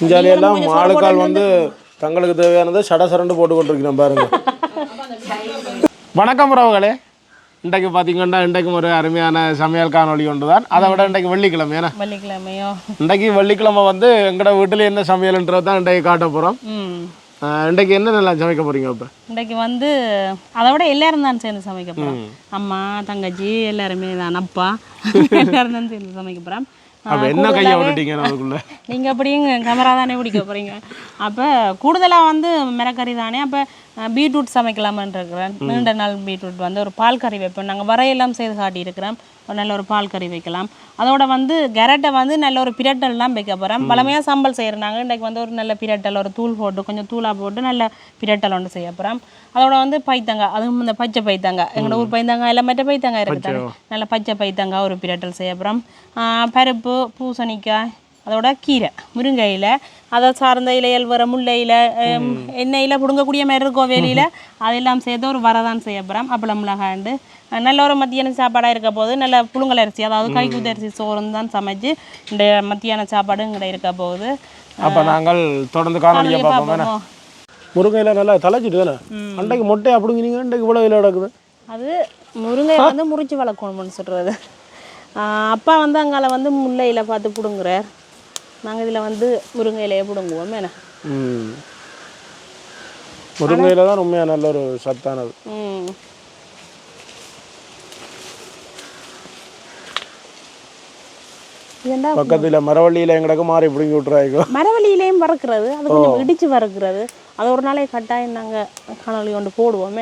இஞ்சாலி எல்லாம் ஆளுக்கால் வந்து தங்களுக்கு தேவையானது சட சரண்டு போட்டு கொண்டிருக்கிறோம் பாருங்க. வணக்கம் உறவுகளே. இன்றைக்கு பார்த்தீங்கன்னா இன்றைக்கும் ஒரு அருமையான சமையல் காணொளி ஒன்று தான் அதை விட இன்றைக்கு வெள்ளிக்கிழமை ஏன்னா வெள்ளிக்கிழமையோ? இன்றைக்கு வெள்ளிக்கிழமை வந்து எங்களோட வீட்டில் என்ன சமையல்ன்றது தான் இன்றைக்கு காட்ட போகிறோம் ம். இன்றைக்கு என்ன நல்லா சமைக்க போகிறீங்க இப்போ இன்றைக்கு வந்து அதை விட எல்லாரும் தான் சேர்ந்து சமைக்க போகிறோம் அம்மா தங்கச்சி எல்லாருமே தான் அப்பா எல்லாரும் தான் சேர்ந்து சமைக்க போகிறோம் அப்போ என்ன கையை விட்டுட்டீங்க அதுக்குள்ளே? நீங்கள் அப்படியும் கேமரா தானே பிடிக்க போகிறீங்க அப்போ கூடுதலாக வந்து மிரக்கறி தானே. அப்போ பீட்ரூட் சமைக்கலாமான்னு இருக்கிறேன் நீண்ட நாள் பீட்ரூட் வந்து ஒரு பால் கறி வைப்போம். நாங்கள் வரையெல்லாம் செய்து காட்டியிருக்கிறோம். ஒரு நல்ல ஒரு பால் கறி வைக்கலாம். அதோட வந்து கெரட்டை வந்து நல்ல ஒரு பிரட்டல்லாம் வைக்க போகிறோம் பழமையாக சாம்பல் செய்கிறாங்க இன்றைக்கு வந்து ஒரு நல்ல பிரட்டல் ஒரு தூள் போட்டு கொஞ்சம் தூளாக போட்டு நல்ல பிரட்டல் ஒன்று செய்ய போகிறோம் அதோட வந்து பைத்தங்காய் அதுவும் இந்த பச்சை பைத்தங்காய். எங்களோட ஊர் பைத்தங்காய் எல்லாம் மற்ற பைத்தங்காய் இருக்குது நல்ல பச்சை பைத்தங்காய் ஒரு பிரட்டல் செய்ய போகிறோம் பருப்பு பூசணிக்காய் அதோட கீரை முருங்கையில் அதை சார்ந்த இலைகள் வர முல்லையில் எண்ணெயில் பிடுங்கக்கூடிய மாதிரி இருக்கும் வேலியில் அதெல்லாம் சேர்த்து ஒரு வரதான் செய்ய போகிறோம் அப்பளம் மிளகாண்டு நல்ல ஒரு மத்தியான சாப்பாடாக இருக்க போது நல்ல புழுங்கல் அரிசி அதாவது கைக்குத்த அரிசி சோறும் தான் சமைச்சு இந்த மத்தியான சாப்பாடு இங்கே இருக்க போகுது. அப்போ நாங்கள் தொடர்ந்து காணொலியை பார்ப்போம். முருங்கையில் நல்லா தலைச்சிட்டு தானே? அன்றைக்கு மொட்டை அப்படிங்கிறீங்க இன்றைக்கு இவ்வளோ விலை கிடக்குது அது முருங்கை வந்து முறிச்சு வளர்க்கணும்னு சொல்கிறது அப்பா வந்து அங்கால வந்து முல்லையில் பார்த்து பிடுங்குறார். நாங்கள் இதில் வந்து முருங்கை இலையை பிடுங்குவோம் என்ன முருங்கையில் தான் உண்மையாக நல்ல ஒரு சத்தானது. பக்கத்தில் மரவள்ளியில் எங்களுக்கு மாறி பிடுங்கி விட்டுறாய்க்கோ. மரவள்ளியிலையும் வறுக்கிறது. அது கொஞ்சம் இடிச்சு வறுக்கிறது. அது ஒரு நாளைக்கு கட்டாயம் நாங்கள் காணொலி கொண்டு போடுவோம்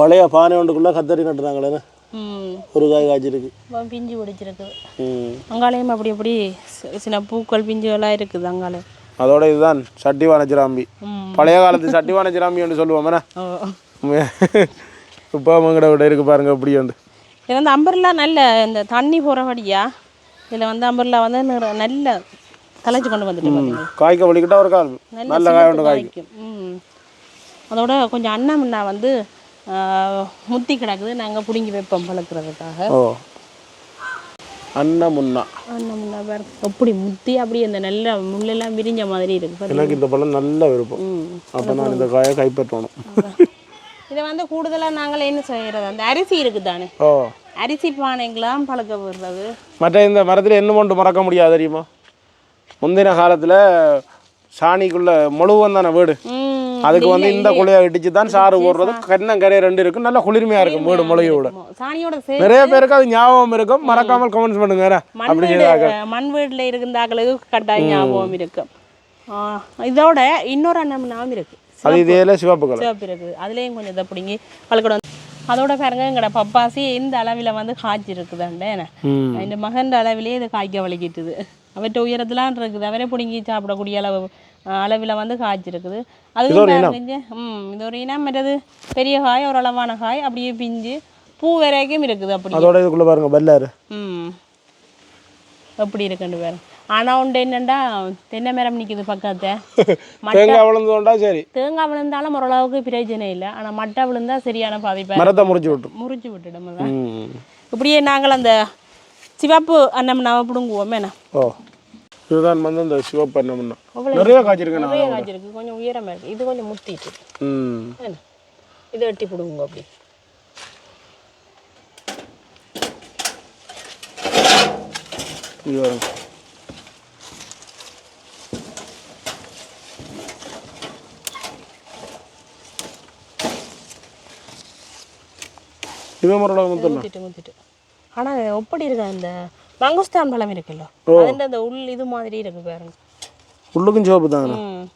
பழைய பானை ஒன்றுக்குள்ளே கத்தரி நட்டுறாங்களே ம். ஒரு காய் காய்ச்சிருக்கு. பிஞ்சு பிடிச்சிருக்குது ம். அங்காலையும் அப்படி அப்படி சின்ன பூக்கள் பிஞ்சுகளாக இருக்குது அங்காலே அதோட இதுதான் சட்டி வானச்சிராம்பி பழைய காலத்து சட்டி வானச்சிராம்பி என்று சொல்லுவோம் ஓ. இப்போ அவங்கட விட இருக்கு பாருங்க அப்படி வந்து. இது வந்து அம்பர்லா நல்ல இந்த தண்ணி போகிறபடியா இதில் வந்து அம்பர்லா வந்து நல்ல கலைச்சு கொண்டு வந்துட்டு காய்க்க வலிக்கிட்டா ஒரு கால். நல்ல காய் ஒன்று காய்க்கும். அதோட கொஞ்சம் அன்னமுன்னா வந்து ஆ, முத்தி கிடக்குது. நாங்கள் பிடுங்கி வைப்போம் பழக்கிறதுக்காக. ஓ. அண்ணா முன்னா. அன்னமுன்னா வேறு எப்படி முத்தி அப்படி அந்த நல்ல முள்ளெல்லாம் விரிஞ்ச மாதிரி இருக்கு? எனக்கு இந்த பழம் நல்ல விருப்பம். அப்போ நான் இந்த காயை கைப்பற்றணும். இதை வந்து கூடுதலாக நாங்கள் என்ன செய்கிறது அந்த அரிசி இருக்குது தானே ஓ. அரிசி பானைங்களாம் பழக்க விடுறது மற்ற இந்த மரத்தில் என்ன ஒன்று மறக்க முடியாது தெரியுமா? முந்தின காலத்தில் சாணிக்குள்ள முழுவம் தானே வீடு? அதுக்கு வந்து இந்த குழியை இடிச்சு தான் சாறு போடுறது கண்ணங்கரை ரெண்டு இருக்கும். நல்ல குளிர்மையாக இருக்கும் வீடு சேர்த்து நிறைய பேருக்கு அது ஞாபகம் இருக்கும். மறக்காமல் கமெண்ட்ஸ் பண்ணுங்க அப்படி மண் வீட்டில் இருந்தாக்களுக்கு கட்டாயம் ஞாபகம் இருக்கும் இதோட இன்னொரு அன்னம்னாவும் இருக்கு. அது இதே சிவப்பு கலர். சிவப்பு இருக்குது அதுலேயும் கொஞ்சம் இதை பிடிங்கி பழக்கடம் அதோட பாருங்க எங்கட பப்பாசி இந்த அளவில் வந்து காய்ச்சி இருக்குதாண்டே இந்த மகன் அளவிலே இது காய்க்க வலிக்கிட்டுது. அவற்ற உயரத்துலாம் இருக்குது. அவரே பிடுங்கி சாப்பிடக்கூடிய அளவு அளவில் வந்து காய்ச்சி இருக்குது. அதுவும் பாருங்க ம் இது ஒரு இனம் மற்றது பெரிய காய் ஒரு அளவான காய் அப்படியே பிஞ்சு பூ வரைக்கும் இருக்குது அப்படி. அதோட இதுக்குள்ள பாருங்க பல்லாரு ம். எப்படி இருக்குன்னு பாருங்க ஆனால் உண்டு என்னண்டா? தென்னை மரம் நிற்கிது பக்கத்தை தேங்காய் விழுந்தோண்டா சரி. தேங்காய் விழுந்தாலும் ஓரளவுக்கு பிரயோஜனம் இல்லை. ஆனால் மட்டை விழுந்தா சரியான பாதிப்பாக மரத்தை முறிச்சு விட்டு முறிச்சு விட்டுடும் இப்படியே நாங்கள் அந்த சிவப்பு அன்னம் நாம பிடுங்குவோம் என்ன? ஓ. இதுதான் வந்து இந்த சிவப்பு அவ்வளோ நிறைய காய்ச்சிருக்கேன் நான் நிறைய காய்ச்சிருக்கு. கொஞ்சம் உயரமாக இருக்குது இது கொஞ்சம் முத்திட்டு. ம். இதை வெட்டி பிடுங்குங்க அப்படி. முறையில் வந்து முத்திட்டு முத்திட்டு. ஆனால் எப்படி இருக்கு அந்த மங்குஸ்தான் பழம் இருக்குல்ல? அதுன்ற அந்த உள் இது மாதிரி இருக்கு பாருங்க. உள்ளுக்கும் சிவப்பு தாங்கண்ணா ம்.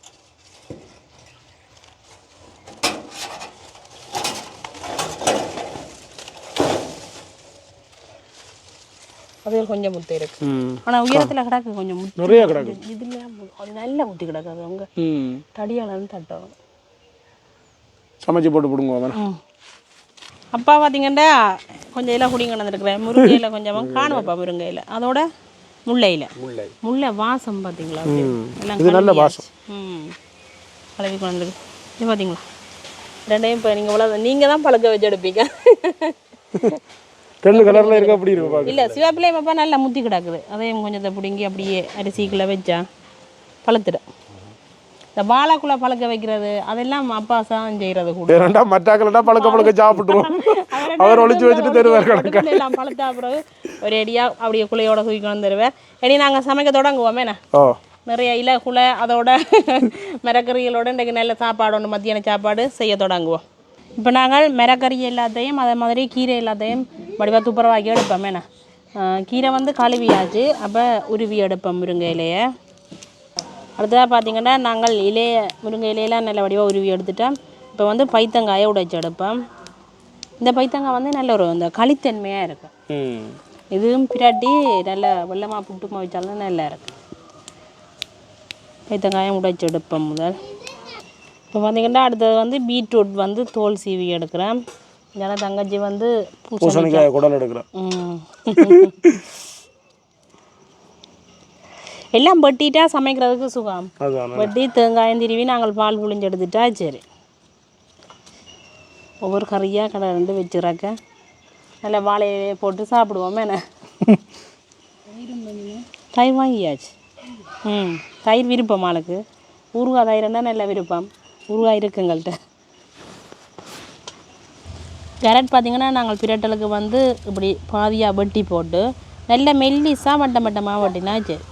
அது கொஞ்சம் முத்து இருக்கு. ஆனா உயரத்துல கிடக்கு கொஞ்சம் முத்து நிறைய கிடக்கு. இதுல நல்ல முத்தி கிடக்கு. அது அவங்க ம். தடியாலன்னு தட்டணும் சமைச்சு போட்டு ம். அப்பா பார்த்தீங்கன்னா கொஞ்சம் இலை குடிங்க வந்துருக்குறேன் முருங்கையில் கொஞ்சமாக காணுமப்பா முருங்கையில். அதோட முல்லையில் முல்லை. வாசம் பார்த்தீங்களா? எல்லாம் இது நல்ல. வாசம். ம். கழுவி கொண்டுருக்கு. இது பார்த்தீங்களா ரெண்டையும் இப்போ நீங்கள் இவ்வளோ நீங்கள் தான் பழக்க வச்சு எடுப்பீங்க. ரெண்டு கலர்ல இருக்க அப்படி இருக்கு பாக்க இல்லை சிவப்பிள்ளையும் அப்பா நல்லா முத்தி கிடக்குது. அதையும் கொஞ்சத்தை பிடுங்கி அப்படியே அரிசிக்குள்ளே வச்சா பழுத்துடும். இந்த வாழைக்குள்ள பழக்க வைக்கிறது அதெல்லாம் அப்பா தான் செய்கிறது கூட. ரெண்டா மറ്റാக்களா பழக்க பழக்க சாப்பிட்டுருவோம். அவர் ஒளிச்சு வச்சுட்டு தருவார் கணக்கா? எல்லாம் பழுத்தா பிறகு ஒரு அடியாக அப்படியே குழையோட தூக்கிக்கணும் தருவார். இனி நாங்கள் சமைக்க தொடங்குவோமே ஓ. நிறைய இலை குலை அதோட மிரக்கறிகளோட இன்றைக்கு நல்ல சாப்பாடு ஒன்று மத்தியான சாப்பாடு செய்ய தொடங்குவோம். இப்போ நாங்கள் மிரக்கறி எல்லாத்தையும் அதே மாதிரி கீரை எல்லாத்தையும் வடிவா துப்புரவாக்கி எடுப்போம் என்ன? கீரை வந்து கழுவியாச்சு அப்போ உருவி எடுப்போம் முருங்கை இலையை. அடுத்ததாக பார்த்தீங்கன்னா நாங்கள் இலைய முருங்கை இலையெல்லாம் நல்ல வடிவாக உருவி எடுத்துட்டோம். இப்போ வந்து பைத்தங்காயை உடைச்சு எடுப்போம். இந்த பைத்தங்காய் வந்து நல்ல ஒரு இந்த களித்தன்மையாக இருக்கும். இதுவும் பிராட்டி நல்ல வெள்ளமாக புட்டுமா வச்சாலும் நல்லா இருக்கும். பைத்தங்காயம் உடைச்சு எடுப்பேன் முதல். இப்போ பார்த்தீங்கன்னா அடுத்தது வந்து பீட்ரூட் வந்து தோல் சீவி எடுக்கிறேன். ஏன்னா தங்கச்சி வந்து பூசணி பூசணிக்காய் குடல் எடுக்கிறேன். எல்லாம் வெட்டிட்டா சமைக்கிறதுக்கு சுகம். வெட்டி தேங்காயம் திருவி நாங்கள் பால் புழிஞ்சு எடுத்துட்டா சரி. ஒவ்வொரு கறியாக கடை ரெண்டு வச்சுறாக்க. நல்ல வாழையிலே போட்டு சாப்பிடுவோம் என்ன? தயிர் வாங்கியாச்சு. ம் தயிர் விருப்பம் ஆளுக்கு. ஊறுகாய் தயிர் இருந்தால் நல்ல விருப்பம். ஊறுகாய் இருக்கு எங்கள்கிட்ட கேரட் பார்த்தீங்கன்னா நாங்கள் பிரட்டலுக்கு வந்து இப்படி பாதியாக வெட்டி போட்டு நல்ல மெல்லிஸாக வட்டம் வட்டமாக வெட்டினா சரி.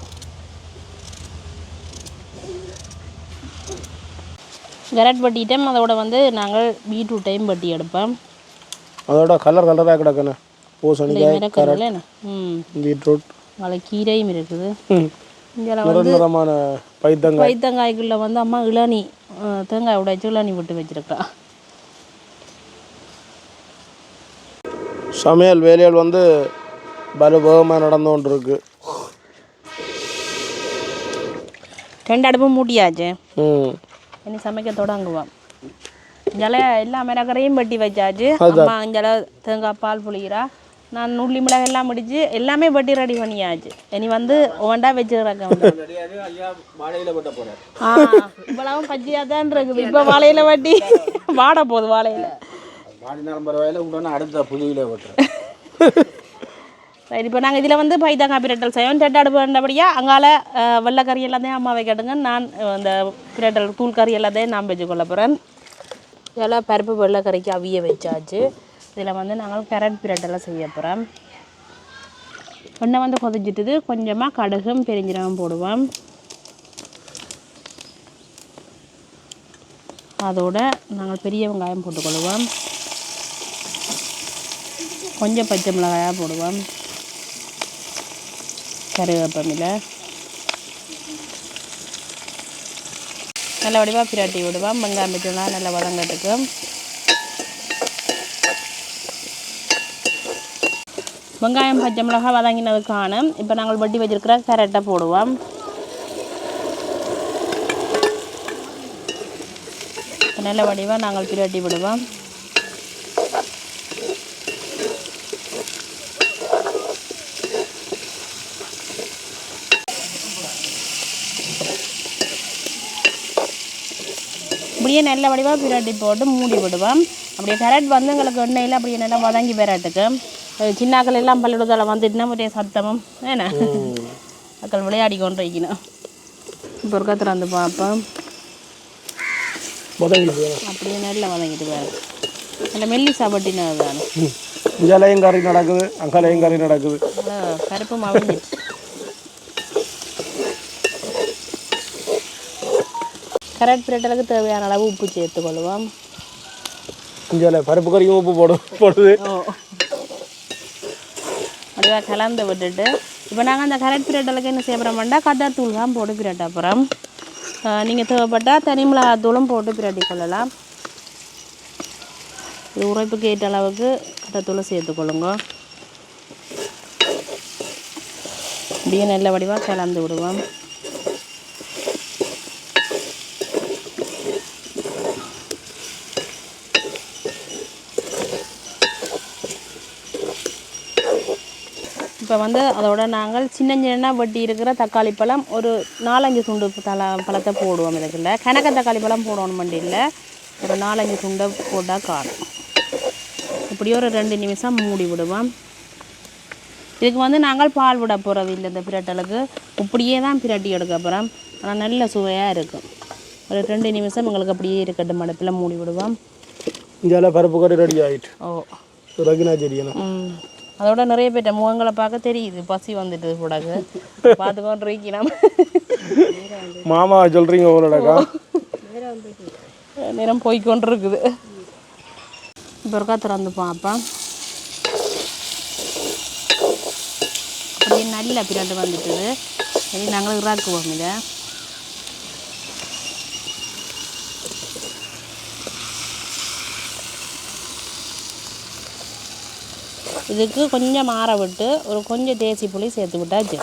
கேரட் வெட்டிட்டோம் அதோட வந்து நாங்கள் பீட்ரூட்டையும் வெட்டி எடுப்போம். அதோட கலர் கலராக கிடக்குண்ணே. பூசணிக்காய் ம். பீட்ரூட். அதில் கீரையும் இருக்குது. இங்கே நிரந்தரமான பைத்தங்காய். வைத்தங்காய்க்குள்ளே வந்து அம்மா இளநி தேங்காய் உடைச்சு இளநி விட்டு வச்சிருக்கா. சமையல் வேலைகள் வந்து பலுபகமாக நடந்து கொண்டு இருக்கு ரெண்டு அடுப்பும் மூட்டியாச்சு? ம். இனி சமைக்க தொடங்குவோம் இஞ்சால எல்லா மிளகரையும் வெட்டி வச்சாச்சு அம்மா இஞ்சால தேங்காய் பால் புளிகிறா நான் உள்ளி மிளகாய் எல்லாம் முடிச்சு எல்லாமே வெட்டி ரெடி பண்ணியாச்சு இனி வந்து ஒவ்வொன்றா வச்சுக்கிறக்க ஆ இவ்வளவும் பச்சையாக தான் இருக்குது இப்போ வாழையில வட்டி வாட போகுது வாழையில அடுத்த புதுவில ஓட்டுறேன் சரி இப்போ நாங்கள் இதில் வந்து பைத்தங்காய் பிரட்டல் செய்வோம். ரெண்டு அடுப்பு அங்கால வெள்ளைக்கறி எல்லாத்தையும் அம்மாவை கேட்டுங்க. நான் இந்த பிரட்டல் தூள் கறி எல்லாத்தையும் நான் வச்சு கொள்ள போகிறேன் இதெல்லாம் பருப்பு வெள்ளைக்கறிக்கு அவிய வச்சாச்சு. இதில் வந்து நாங்கள் கேரட் பிரட்டெல்லாம் செய்ய போகிறோம் எண்ணெய் வந்து கொதிச்சிட்டுது. கொஞ்சமாக கடுகும் பெருஞ்சீரகம் போடுவோம். அதோட நாங்கள் பெரிய வெங்காயம் போட்டுக்கொள்வோம் கொஞ்சம் பச்சை மிளகாயாக போடுவோம். கருவேப்பமில்லை நல்ல வடிவாக பிராட்டி விடுவோம் வெங்காயம் வச்சோம்னா நல்லா வதங்கட்டுக்கு வெங்காயம் பச்சை மிளகாய் வதங்கினதுக்கான இப்போ நாங்கள் வட்டி வச்சிருக்கிற கேரட்டை போடுவோம். நல்ல வடிவாக நாங்கள் பிராட்டி விடுவோம். அப்படியே நல்ல வடிவாக பிரட்டி போட்டு மூடி விடுவோம். அப்படியே கேரட் வந்து எங்களுக்கு எண்ணெயில் அப்படியே நல்லா வதங்கி பெறட்டுக்கு சின்னாக்கள் எல்லாம் பள்ளிக்கூடத்தில் வந்துட்டுனா ஒரே சத்தமும் ஏன்னா? மக்கள் விளையாடி கொண்டு வைக்கணும் இப்போ ஒரு கத்துல வந்து பார்ப்போம் அப்படியே நல்லா வதங்கிட்டு வேறு நல்ல மெல்லி சாப்பிட்டினது தானே? இங்கேலையும் கறி நடக்குது கறி நடக்குது. நல்லா பருப்பு கரெக்ட் பிரட்டலுக்கு தேவையான அளவு உப்பு சேர்த்துக்கொள்வோம். இங்கே பருப்பு கறிக்கும் உப்பு போடு போடுது. அப்படியே கலந்து விட்டுட்டு இப்போ நாங்கள் அந்த கரெக்ட் பிரட்டலுக்கு என்ன செய்ய போகிறோம்னா கட்டாத்தூள் தான் போட்டு பிரட்ட போகிறோம் நீங்கள் தேவைப்பட்டால் தனி மிளகாத்தூளும் போட்டு பிரட்டி கொள்ளலாம். இது உரைப்புக்கு ஏற்ற அளவுக்கு கட்டாத்தூளை சேர்த்துக்கொள்ளுங்க அப்படியே நல்ல வடிவாக கலந்து விடுவோம். இப்போ வந்து அதோட நாங்கள் சின்ன சின்ன வெட்டி இருக்கிற தக்காளி பழம் ஒரு நாலஞ்சு துண்டு தல பழத்தை போடுவோம் இதுக்குள்ள கணக்க தக்காளி பழம் போடணும் மண்டி இல்லை. ஒரு நாலஞ்சு துண்டை போட்டால் காணும். இப்படி ஒரு ரெண்டு நிமிஷம் மூடி விடுவோம். இதுக்கு வந்து நாங்கள் பால் விட போகிறது இல்லை இந்த பிரட்டலுக்கு. இப்படியே தான் பிரட்டி எடுக்க போகிறோம் ஆனால் நல்ல சுவையாக இருக்கும். ஒரு ரெண்டு நிமிஷம் எங்களுக்கு அப்படியே இருக்கட்டும். மடப்பில் மூடி விடுவோம். இந்தியால பருப்பு கறி ரெடி ஆயிட்டு. ஓ. ரகினா செடியெல்லாம் ம். அதோட நிறைய பேர்ட்ட முகங்களை பார்க்க தெரியுது. பசி வந்துட்டு கூடாது பார்த்துக்கொண்டு இருக்கணும் மாமா சொல்றீங்க உங்களோடக்கா? நேரம் போய்க்கொண்டு இருக்குது. இப்போ இருக்கா திறந்து பார்ப்பேன் அப்படியே நல்ல பிரண்டு வந்துட்டுது. சரி நாங்களும் இறாக்குவோம் இதை. இதுக்கு கொஞ்சம் மாற விட்டு ஒரு கொஞ்சம் தேசி புளி சேர்த்து விட்டாச்சு.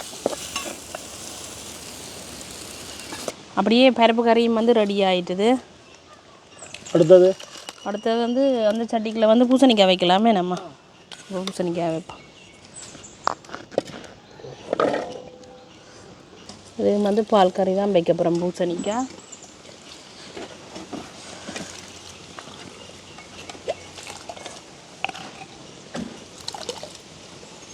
அப்படியே பருப்பு கறியும் வந்து ரெடி ஆயிட்டுது. அடுத்தது? அடுத்தது வந்து அந்த சட்டிக்குள்ள வந்து பூசணிக்காய் வைக்கலாமே நம்ம. பூசணிக்காய் வைப்போம். இது வந்து பால் கறி தான் வைக்க போகிறோம் பூசணிக்காய்.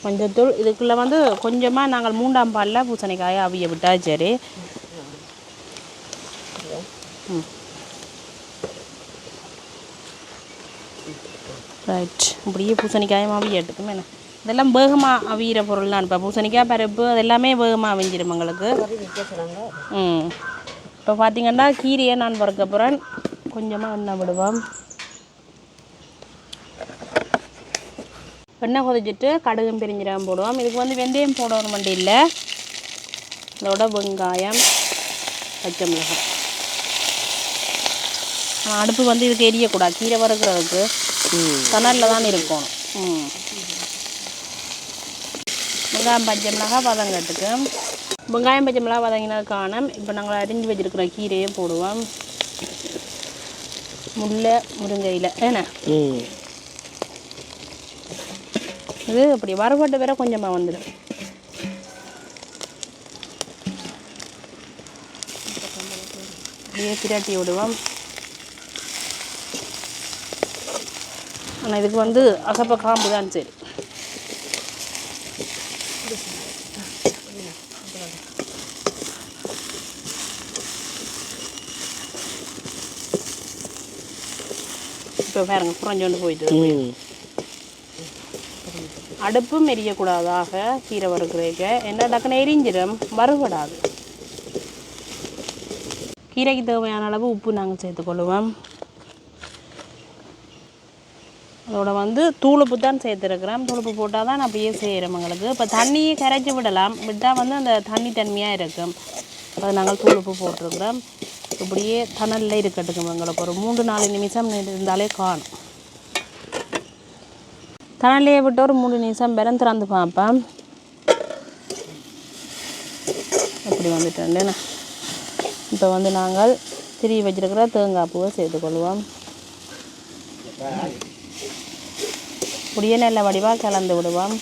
மஞ்சத்தூள் இதுக்குள்ளே வந்து கொஞ்சமாக நாங்கள் மூண்டாம் பாலில் பூசணிக்காயை அவிய விட்டா சரி. ரைட் இப்படியே பூசணிக்காயும் அவியட்டுக்கும் என்ன? இதெல்லாம் வேகமாக அவியிற பொருள் தான் இப்போ. பூசணிக்காய் பருப்பு அது எல்லாமே வேகமாக அவிஞ்சிடும் எங்களுக்கு. ம். இப்போ பார்த்தீங்கன்னா கீரையை நான் வறுக்க போகிறேன் கொஞ்சமாக எண்ணெய் விடுவோம். எண்ணெய் கொதிச்சிட்டு கடுகும் பெருஞ்சீரகம் போடுவோம். இதுக்கு வந்து வெந்தயம் போடணும் வண்டி இல்லை. இதோட வெங்காயம் பச்சை மிளகாய். அடுப்பு வந்து இதுக்கு எரியக்கூடாது. கீரை வறுக்கிறதுக்கு கனலில் தான் இருக்கணும். ம். வெங்காயம் பச்சை மிளகாய் வதங்கட்டுக்கு வெங்காயம் பச்சை மிளகாய் வதங்கினது காணும் இப்போ நாங்கள் அரிஞ்சு வச்சிருக்கிற கீரையை போடுவோம். முல்லை முருங்கையில் ஏன்னா இது அப்படி வறுபட்டு வேற கொஞ்சமாக வந்துடும் அப்படியே திராட்டி விடுவோம். ஆனால் இதுக்கு வந்து அசப்ப காம்பு தான் சரி. இப்போ பாருங்க புறஞ்சோண்டு போயிட்டு அடுப்பும் எரியக்கூடாதாக கீரை வறுக்கிறதுக்கு. என்ன டக்குன்னு எரிஞ்சிடும் வறுபடாது. கீரைக்கு தேவையான அளவு உப்பு நாங்கள் சேர்த்துக்கொள்ளுவோம் அதோட வந்து தூளுப்பு தான் சேர்த்துருக்குறோம். தூளுப்பு போட்டால் தான் அப்படியே செய்கிறோம் எங்களுக்கு இப்போ தண்ணியை கரைச்சி விடலாம். விட்டால் வந்து அந்த தண்ணி தன்மையாக இருக்கும். அதை நாங்கள் தூளுப்பு போட்டிருக்கிறோம். இப்படியே தணலில் இருக்கட்டுக்கும் எங்களுக்கு ஒரு மூன்று நாலு நிமிஷம் இருந்தாலே காணும். தணலையே விட்டு ஒரு மூணு நிமிஷம் பெறம் திறந்து பார்ப்பேன். அப்படி வந்துட்டேன் இப்போ வந்து நாங்கள் திரி வச்சிருக்கிற தேங்காய் பூவை சேர்த்துக்கொள்வோம் அப்படியே நல்ல வடிவாக கலந்து விடுவோம்.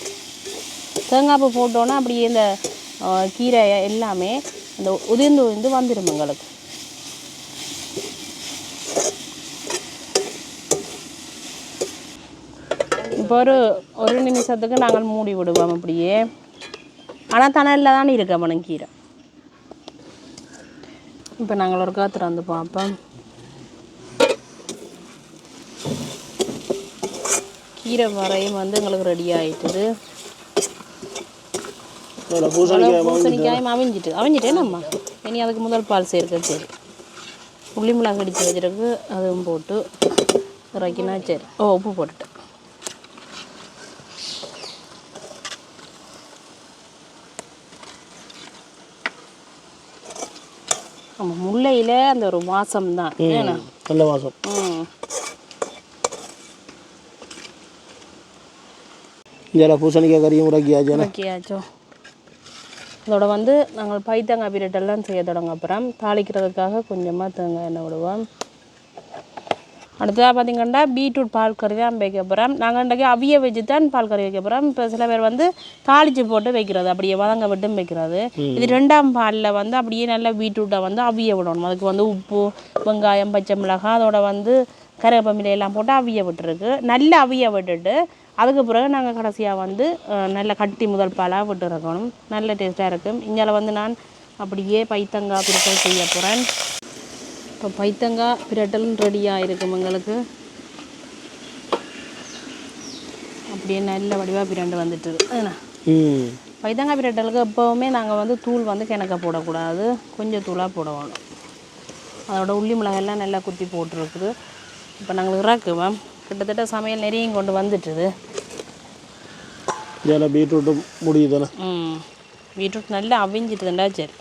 தேங்காய் பூ போட்டோன்னா அப்படியே இந்த கீரை எல்லாமே அந்த உதிர்ந்து உதிர்ந்து வந்துடும் எங்களுக்கு. ஒரு ஒரு நிமிஷத்துக்கு நாங்கள் மூடி விடுவோம் அப்படியே. ஆனால் தணலில் தான் இருக்க மனம் கீரை. இப்போ நாங்கள் ஒரு காத்திர வந்து பார்ப்போம். கீரை வரையும் வந்து எங்களுக்கு ரெடி பூசணிக்காய் பூசணிக்காயும் அவிஞ்சிட்டு அவிஞ்சிட்டே நம்ம இனி அதுக்கு முதல் பால் சேர்க்க சரி. உள்ளி மிளகாய் கடிச்சு வச்சிருக்கு அதுவும் போட்டு இறக்கினா சரி. ஓ உப்பு போட்டுட்டேன். முல்லையில் அந்த ஒரு வாசம் தான். நல்ல வாசம் ம். இந்தியாவில் பூசணிக்காய் கறியும் உடக்கியாச்சு அதோட வந்து நாங்கள் பைத்தங்காய் பீரியட்டெல்லாம் செய்ய தொடங்க அப்புறம் தாளிக்கிறதுக்காக கொஞ்சமாக தேங்காய் எண்ணெய் விடுவோம். அடுத்ததாக பார்த்தீங்கன்னா பீட்ரூட் பால் கறி தான் வைக்க போகிறோம் நாங்கள் இன்றைக்கி அவிய வச்சு தான் பால் கறி வைக்க போகிறோம் இப்போ சில பேர் வந்து தாளிச்சு போட்டு வைக்கிறது அப்படியே வதங்க விட்டும் வைக்கிறது. இது ரெண்டாம் பாலில் வந்து அப்படியே நல்லா பீட்ரூட்டை வந்து அவிய விடணும். அதுக்கு வந்து உப்பு வெங்காயம் பச்சை மிளகாய் அதோட வந்து கருவேப்பமிலை எல்லாம் போட்டு அவிய விட்டுருக்கு. நல்லா அவிய விட்டுட்டு அதுக்கு பிறகு நாங்கள் கடைசியாக வந்து நல்ல கட்டி முதல் பாலாக விட்டு இருக்கணும் நல்ல டேஸ்ட்டாக இருக்கும். இங்கே வந்து நான் அப்படியே பைத்தங்காய் பிரிக்கல் செய்ய போகிறேன் இப்போ பைத்தங்காய் பிரட்டலும் ரெடியாக இருக்கும் எங்களுக்கு அப்படியே நல்ல வடிவாக பிரண்டு வந்துட்டு ம். பைத்தங்காய் பிரட்டலுக்கு எப்போவுமே நாங்கள் வந்து தூள் வந்து கிணக்க போடக்கூடாது. கொஞ்சம் தூளாக போடணும். அதோட உள்ளி மிளகாயெல்லாம் நல்லா குத்தி போட்டிருக்குது. இப்போ நாங்கள் இறக்குவோம் கிட்டத்தட்ட சமையல் நிறையும் கொண்டு வந்துட்டுது. இதில் பீட்ரூட்டும் முடியுதானே ம். பீட்ரூட் நல்லா அவிஞ்சிட்டுதுண்டா சரி.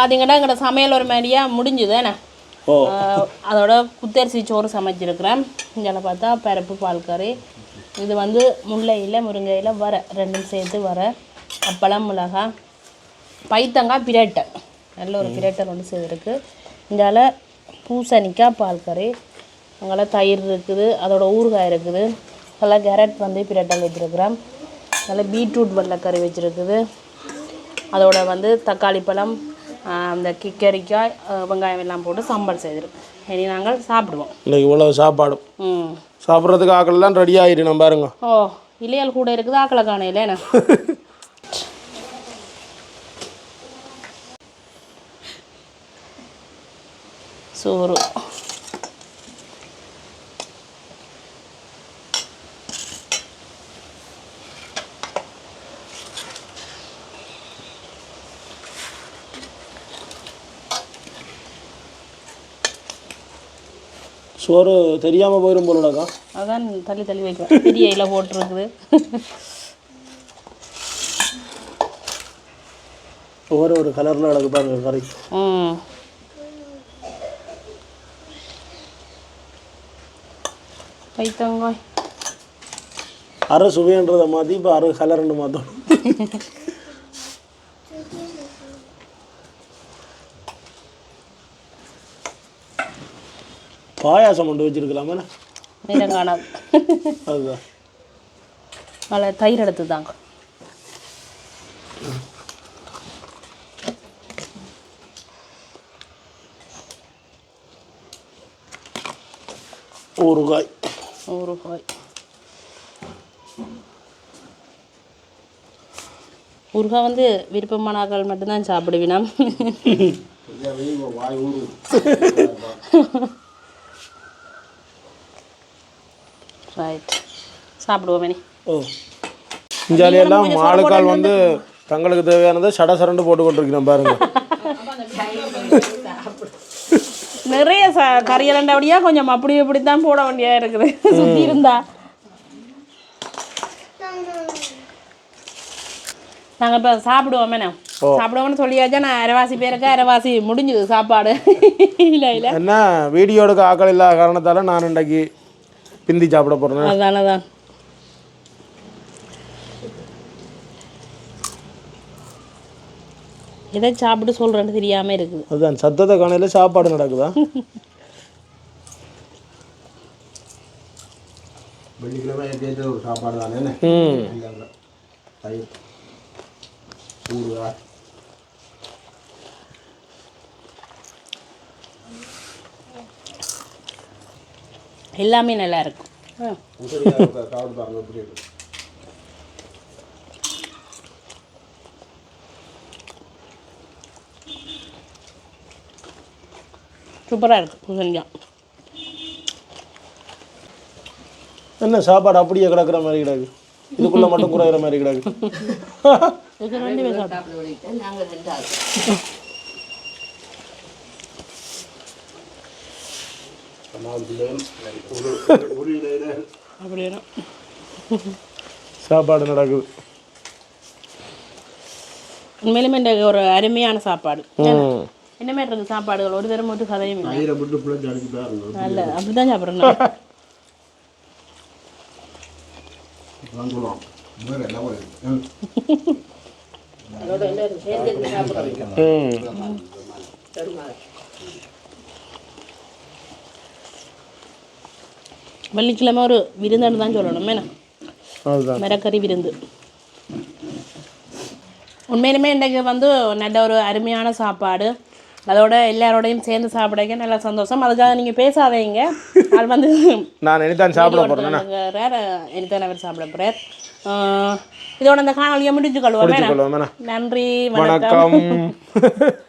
பார்த்தீங்கன்னா எங்களோட சமையல் ஒரு மாதிரியா முடிஞ்சுதானே அதோட குத்தரிசி சோறு சமைச்சிருக்கிறேன். இதில் பார்த்தா பருப்பு பால் கறி. இது வந்து முல்லையில் முருங்கையில் வர ரெண்டும் சேர்த்து வர. அப்பளம் மிளகாய் பைத்தங்காய் பிரட்டை. நல்ல ஒரு பிரட்டை ஒன்று செய்திருக்கு இதால் பூசணிக்காய் பால் கறி. அங்கே தயிர் இருக்குது அதோட ஊறுகாய் இருக்குது. அதில் கேரட் வந்து பிரட்டல் வச்சுருக்கிறேன். அதில் பீட்ரூட் வெள்ளைக்கறி வச்சுருக்குது. அதோட வந்து தக்காளி பழம் அந்த கிக்கரிக்காய் வெங்காயம் எல்லாம் போட்டு சம்பல் செய்திருக்கு இனி நாங்கள் சாப்பிடுவோம். இன்னைக்கு இவ்வளோ சாப்பாடும். ம். சாப்பிட்றதுக்கு ஆக்கள்லாம் ரெடி ஆகிடும் பாருங்க. ஓ இலையல் கூட இருக்குது ஆக்களை காணையில் என்ன? சோறு. சோறு தெரியாமல் போயிடும் போலடாக்கா அதான் தள்ளி தள்ளி வைக்கும் பெரிய இலை போட்டிருக்குது. ஒவ்வொரு ஒரு கலரில் நடக்கு பாருங்க கறி. ம். பைத்தங்காய் அரை சுவைன்றதை மாற்றி இப்போ அரை கலர்னு மாற்றோம் பாயாசம் கொண்டு வச்சிருக்கலாமே நேரம் காணாது அதுதான். அதில் தயிர் எடுத்து தாங்க ஊறுகாய். ஊறுகாய். ஊறுகாய் வந்து விருப்பமான ஆட்கள் மட்டும்தான் சாப்பிடுவினாம். ரைட் சாப்பிடுவோம் ஓ. இஞ்சாலியெல்லாம் மாளுக்கால் வந்து தங்களுக்கு தேவையானதை சட சரண்டு போட்டு கொண்டிருக்கிறோம் பாருங்க. நிறைய ச கறியலண்டபடியா கொஞ்சம் அப்படி இப்படி தான் போட வேண்டியதா இருக்குது. சுற்றி இருந்தா. நாங்கள் இப்போ சாப்பிடுவோம் என்ன சாப்பிடுவோம்னு சொல்லியாச்சா நான் அரைவாசி பேருக்கு அரைவாசி முடிஞ்சுது சாப்பாடு. இல்லை இல்லை. என்ன வீடியோ எடுக்க ஆக்கள் இல்லாத காரணத்தால் நான் இன்றைக்கு பிந்தி சாப்பிட போகிறேன் அதான தான் எதை சாப்பிட்டு சொல்கிறேன்னு தெரியாமல் இருக்குது. அதுதான் சத்தத்தை காணையில் சாப்பாடு நடக்குதா? வெள்ளிக்கிழமை எப்படியாச்சும் சாப்பாடு தானே? ம். இல்லைங்க. தயிர் ஊறுகாய் எல்லாமே நல்லா இருக்கும் ஆ. உதிரியா இருக்க சாப்பிட்டு பாருங்க எப்படி இருக்கு சூப்பராக இருக்குது பூசணிக்காய். என்ன சாப்பாடு அப்படியே கிடக்குற மாதிரி கிடக்கு? இதுக்குள்ளே மட்டும் குறையிற மாதிரி கிடக்கு. அப்படின்னா சாப்பாடு நடக்குது உண்மையிலுமே இந்த ஒரு அருமையான சாப்பாடு. ம். என்னமே இருக்கு சாப்பாடுகள்? ஒரு தரம் மட்டும் கதையும் நல்ல அப்படிதான் சாப்பிட்றேன் சொல்லுவான் வேறு எல்லாம் வருது அதோட எல்லாரும் சேர்ந்து இருந்து சாப்பிடுறோம் ம் பெருமாள் வெள்ளிக்கிழமை ஒரு விருந்துன்னு தான் சொல்லணும். என்ன? மிரக்கறி விருந்து. உண்மையிலுமே இன்றைக்கு வந்து நல்ல ஒரு அருமையான சாப்பாடு. அதோட எல்லாரோடையும் சேர்ந்து சாப்பிடக்க நல்ல சந்தோஷம். அதுக்காக நீங்கள் பேசாதீங்க. அது வந்து நான் இனிதான் சாப்பிட போகிறேன் எனக்கு அவர் சாப்பிட போகிறார் இதோட இந்த காணொலியை முடிச்சு கொள்வோம். நன்றி வணக்கம்.